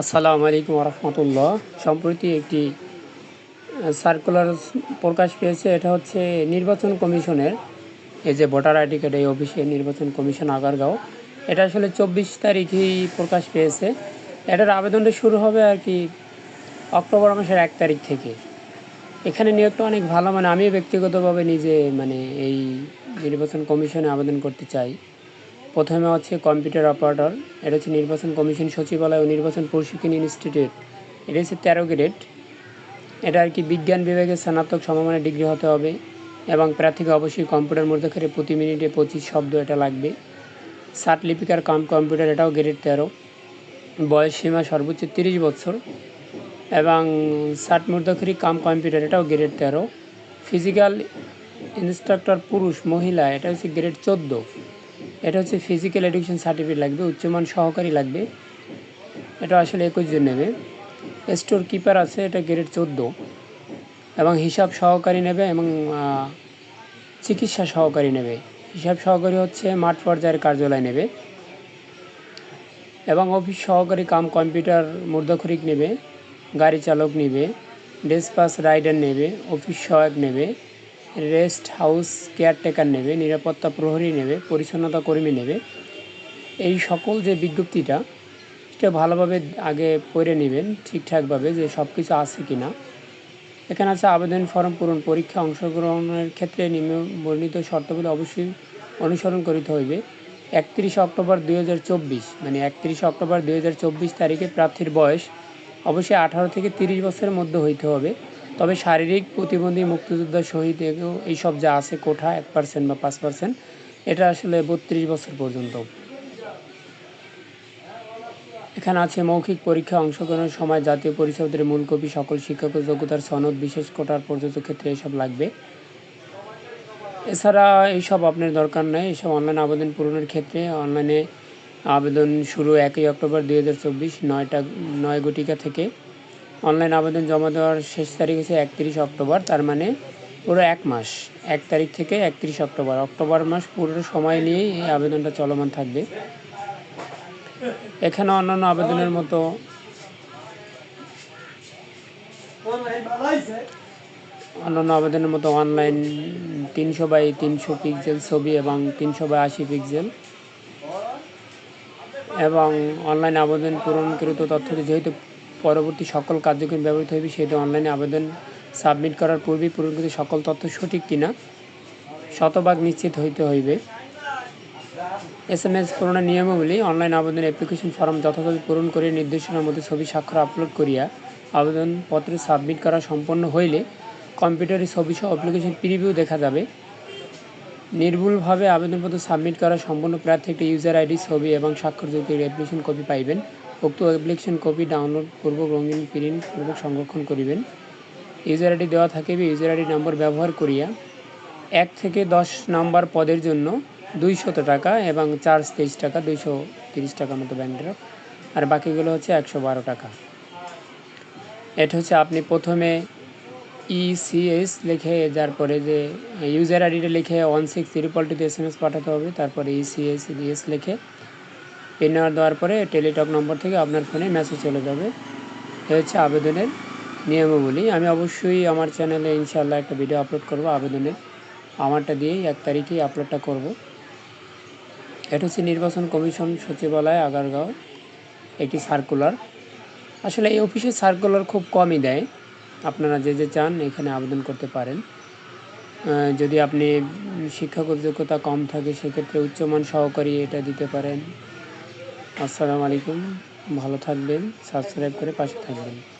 আসসালামু আলাইকুম রহমতুল্লাহ সম্প্রতি একটি সার্কুলার প্রকাশ পেয়েছে, এটা হচ্ছে নির্বাচন কমিশনের। এই যে ভোটার আইডি কার্ড, এই অফিসে নির্বাচন কমিশন আগারগাঁও। এটা আসলে চব্বিশ তারিখেই প্রকাশ পেয়েছে। এটার আবেদনটা শুরু হবে আর কি অক্টোবর মাসের এক তারিখ থেকে। এখানে নিয়োগটা অনেক ভালো মানে আমিও ব্যক্তিগতভাবে নিজে মানে এই নির্বাচন কমিশনে আবেদন করতে চাই। প্রথমে হচ্ছে কম্পিউটার অপারেটর, এটা হচ্ছে নির্বাচন কমিশন সচিবালয় ও নির্বাচন প্রশিক্ষণ ইনস্টিটিউট। এটা হচ্ছে তেরো গ্রেড। এটা আর কি বিজ্ঞান বিভাগে স্নাতক সমমানের ডিগ্রি হতে হবে এবং প্রার্থীকে অবশ্যই কম্পিউটার মধ্যে প্রতি মিনিটে পঁচিশ শব্দ এটা লাগবে। ষাট লিপিকার কাম কম্পিউটার, এটাও গ্রেড তেরো। বয়স সীমা সর্বোচ্চ তিরিশ বছর এবং ষাট মূর্ধক্ষরী কাম কম্পিউটার, এটাও গ্রেড তেরো। ফিজিক্যাল ইনস্ট্রাক্টর পুরুষ, মহিলা, এটা হচ্ছে গ্রেড চোদ্দ। এটা হচ্ছে ফিজিক্যাল এডুকেশন সার্টিফিকেট লাগবে, উচ্চমান সহকারী লাগবে। এটা আসলে একুশ জন নেবে। স্টোর কিপার আছে, এটা গ্রেড চোদ্দ। এবং হিসাব সহকারী নেবে এবং চিকিৎসা সহকারী নেবে। হিসাব সহকারী হচ্ছে মাঠ পর্যায়ের কার্যালয় নেবে। এবং অফিস সহকারী কাম কম্পিউটার মূর্ধক্ষরিক নেবে, গাড়ি চালক নেবে ডেসপাস রাইডার নেবে অফিস সহায়ক নেবে। রেস্ট হাউস কেয়ারটেকার নেবে, নিরাপত্তা প্রহরী নেবে, পরিচ্ছন্নতা কর্মী নেবে। এই সকল যে বিজ্ঞপ্তিটা, সেটা ভালোভাবে আগে পড়ে নেবেন, ঠিকঠাকভাবে যে সব কিছু আছে কি না এখানে আছে আবেদন ফর্ম পূরণ, পরীক্ষা অংশগ্রহণের ক্ষেত্রে নিম্ন বর্ণিত শর্তাবলী অবশ্যই অনুসরণ করিতে হইবে। একত্রিশে অক্টোবর দুই হাজার চব্বিশ মানে একত্রিশে অক্টোবর দুই হাজার চব্বিশ তারিখে প্রার্থীর বয়স অবশ্যই আঠারো থেকে তিরিশ বছরের মধ্যে হইতে হবে। তবে শারীরিক প্রতিবন্ধী মুক্তিযোদ্ধা শহীদ এগুলো এইসব যা আছে কোঠা, এক পার্সেন্ট বা পাঁচ পার্সেন্ট এটা আসলে বত্রিশ বছর পর্যন্ত। এখানে আছে মৌখিক পরীক্ষা অংশগ্রহণের সময় জাতীয় পরিষদের মূল কপি, সকল শিক্ষক যোগ্যতার সনদ, বিশেষ কোটার প্রযোজ্য ক্ষেত্রে এসব লাগবে। এছাড়া এইসব আপনার দরকার নেই এইসব অনলাইন আবেদন পূরণের ক্ষেত্রে অনলাইনে আবেদন শুরু একই অক্টোবর দুই হাজার চব্বিশ, নয়টা, নয় গটিকা থেকে অনলাইন আবেদন জমা দেওয়ার শেষ তারিখ হচ্ছে একত্রিশ অক্টোবর, তার মানে পুরো এক মাস। এক তারিখ থেকে একত্রিশ অক্টোবর। অক্টোবর মাস পুরো সময় নিয়েই এই আবেদনটা চলমান থাকবে। এখানে অন্যান্য আবেদনের মতো অন্যান্য আবেদনের মতো অনলাইন তিনশো বাই তিনশো পিক্সেল ছবি এবং তিনশো বাই আশি পিক্সেল এবং অনলাইন আবেদন পূরণকৃত তথ্যটি যেহেতু পরবর্তী সকল কার্যক্রম ব্যবহৃত হইবে, সেহেতু অনলাইনে আবেদন সাবমিট করার পূর্বেই পূরণকৃত সকল তথ্য সঠিক কিনা শতভাগ নিশ্চিত হইতে হইবে। এস এম এস পূরণের নিয়মাবলী অনলাইন আবেদন অ্যাপ্লিকেশন ফর্ম যথাযথ পূরণ করে নির্দেশনার মধ্যে ছবি স্বাক্ষর আপলোড করিয়া আবেদনপত্র সাবমিট করা সম্পন্ন হইলে কম্পিউটারে ছবি সহ অ্যাপ্লিকেশন প্রিভিউ দেখা যাবে। নির্ভুলভাবে আবেদনপত্র সাবমিট করা সম্পূর্ণ প্রার্থী একটি ইউজার আইডি, ছবি এবং স্বাক্ষরযুক্ত অ্যাপ্লিকেশন কপি পাইবেন। উক্ত অ্যাপ্লিকেশন কপি ডাউনলোড পূর্বক রঙিন প্রিন্ট পূর্বক সংরক্ষণ করিবেন। ইউজার আইডি দেওয়া থাকিবে। ইউজার আইডি নম্বর ব্যবহার করিয়া এক থেকে দশ নাম্বার পদের জন্য দুইশত টাকা এবং চার্জ তেইশ টাকা, দুইশো তিরিশ টাকার মতো ব্যাংক ড্রাফট আর বাকিগুলো হচ্ছে একশো বারো টাকা। এটা হচ্ছে আপনি প্রথমে ইসিএস লিখে যার পরে যে ইউজার আইডিটা লিখে ওয়ান সিক্স ত্রিপল টুতে এস এম এস পাঠাতে হবে, তারপরে ইসিএস ডিএস লিখে পিন নাম্বার দেওয়ার পরে টেলিটক নম্বর থেকে আপনার ফোনে মেসেজ চলে যাবে। এ হচ্ছে আবেদনের নিয়মাবলী। আমি অবশ্যই আমার চ্যানেলে ইনশাল্লাহ একটা ভিডিও আপলোড করব আবেদনের। আমারটা দিয়েই এক তারিখেই আপলোডটা করব। এটা হচ্ছে নির্বাচন কমিশন সচিবালয়, আগারগাঁও, একটি সার্কুলার আসলে এই অফিসে সার্কুলার খুব কমই দেয়। আপনারা যে যে চান এখানে আবেদন করতে পারেন। যদি আপনি শিক্ষাগত যোগ্যতা কম থাকে, সেক্ষেত্রে উচ্চমান সহকারী এটা দিতে পারেন। আসসালামু আলাইকুম, ভালো থাকবেন, সাবস্ক্রাইব করে পাশে থাকবেন।